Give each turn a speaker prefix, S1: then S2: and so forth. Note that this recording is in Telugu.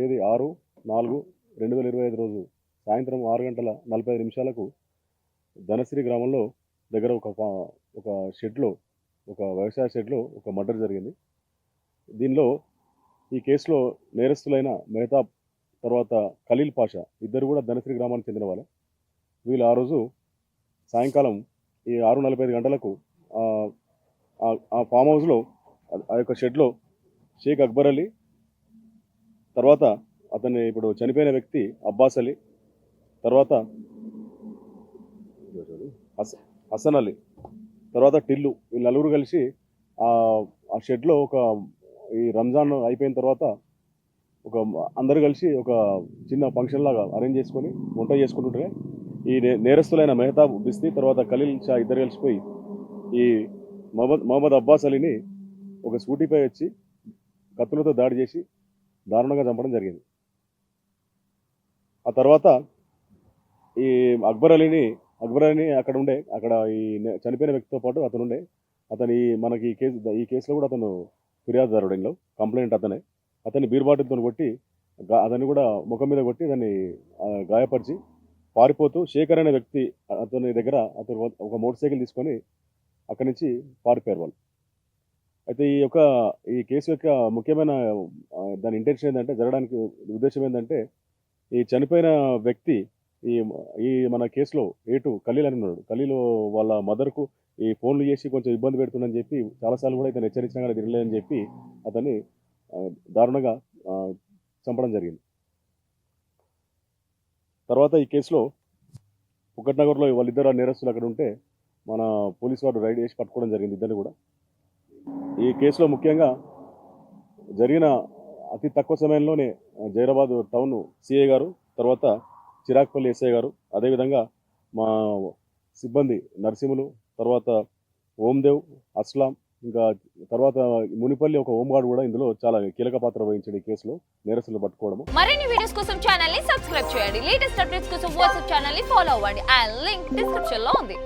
S1: తేదీ ఆరు నాలుగు రెండు వేల ఇరవై ఐదు రోజు సాయంత్రం ఆరు గంటల నలభై ఐదు నిమిషాలకు ధనశ్రీ గ్రామంలో దగ్గర ఒక ఫా- ఒక షెడ్లో ఒక వ్యవసాయ షెడ్లో ఒక మర్డర్ జరిగింది. దీనిలో ఈ కేసులో నేరస్తులైన మెహతాబ్ తర్వాత ఖలీల్ పాషా ఇద్దరు కూడా ధనశ్రీ గ్రామానికి చెందిన వాళ్ళే. వీళ్ళు ఆ రోజు సాయంకాలం ఈ ఆరు నలభై ఐదు గంటలకు ఆ, ఫామ్ హౌస్లో ఆ యొక్క షెడ్లో షేక్ అక్బర్ అలీ తర్వాత అతన్ని ఇప్పుడు చనిపోయిన వ్యక్తి అబ్బాస్ అలీ తర్వాత హసన్ అలీ తర్వాత టిల్లు ఈ నలుగురు కలిసి ఆ షెడ్లో ఒక ఈ రంజాన్ అయిపోయిన తర్వాత ఒక అందరు కలిసి ఒక చిన్న ఫంక్షన్ లాగా అరేంజ్ చేసుకొని వంట చేసుకుంటుంటే ఈ నే- నేరస్తులైన మెహతాబ్ బిస్తి తర్వాత ఖలీల్ షా ఇద్దరు కలిసిపోయి ఈ మహమ్మద్ మహమ్మద్ అబ్బాస్ అలీని ఒక స్కూటీపై వచ్చి కత్తులతో దాడి చేసి దారుణంగా చంపడం జరిగింది. ఆ తర్వాత ఈ అక్బర్ అలీని అక్బర్ అలీని అక్కడ ఉండే అక్కడ ఈ నే- చనిపోయిన వ్యక్తితో పాటు అతను ఉండే అతని మనకి ఈ కేసు ఈ కేసులో కూడా అతను ఫిర్యాదుదారుడు ఇంట్లో కంప్లైంట్ అతనే. అతన్ని బీర్బాటితో కొట్టి అతన్ని కూడా ముఖం మీద కొట్టి దాన్ని గాయపరిచి పారిపోతూ శేఖర్ అనే వ్యక్తి అతని దగ్గర అతను ఒక మోటార్ సైకిల్ తీసుకొని అక్కడి నుంచి పారిపోయారు వాళ్ళు. అయితే ఈ యొక్క ఈ కేసు యొక్క ముఖ్యమైన దాని ఇంటెన్షన్ ఏంటంటే జరగడానికి ఉద్దేశం ఏంటంటే ఈ చనిపోయిన వ్యక్తి ఈ ఈ మన కేసులో ఏటు ఖలీల్ అని ఉన్నాడు. ఖలీలు వాళ్ళ మదర్కు ఈ ఫోన్లు చేసి కొంచెం ఇబ్బంది పెడుతుందని చెప్పి చాలాసార్లు కూడా ఇతను హెచ్చరించినా కానీ తినలేదని చెప్పి అతన్ని దారుణంగా చంపడం జరిగింది. తర్వాత ఈ కేసులో పుకట్నగర్లో వాళ్ళిద్దరు నేరస్తులు అక్కడ ఉంటే మన పోలీసు వారు రైడ్ చేసి పట్టుకోవడం జరిగింది ఇద్దరిని కూడా. ఈ కేసులో ముఖ్యంగా జరిగిన అతి తక్కువ సమయంలోనే జైరాబాద్ టౌన్ సిఐ గారు తర్వాత చిరాక్పల్లి ఎస్ఐ గారు అదేవిధంగా మా సిబ్బంది నరసింహులు తర్వాత ఓందేవ్ అస్లాం ఇంకా తర్వాత మునిపల్లి ఒక హోంగార్డ్ కూడా ఇందులో చాలా కీలక పాత్ర వహించాడు ఈ కేసులో నేరస్తులు పట్టుకోవడం
S2: మరిన్ని వీడియోస్ కోసం ఛానల్ని సబ్స్క్రైబ్ చేయండి. లేటెస్ట్ అప్డేట్స్ కోసం వాట్సాప్ ఛానల్ని ఫాలో అవ్వండి. ఆ లింక్ డిస్క్రిప్షన్లో ఉంది.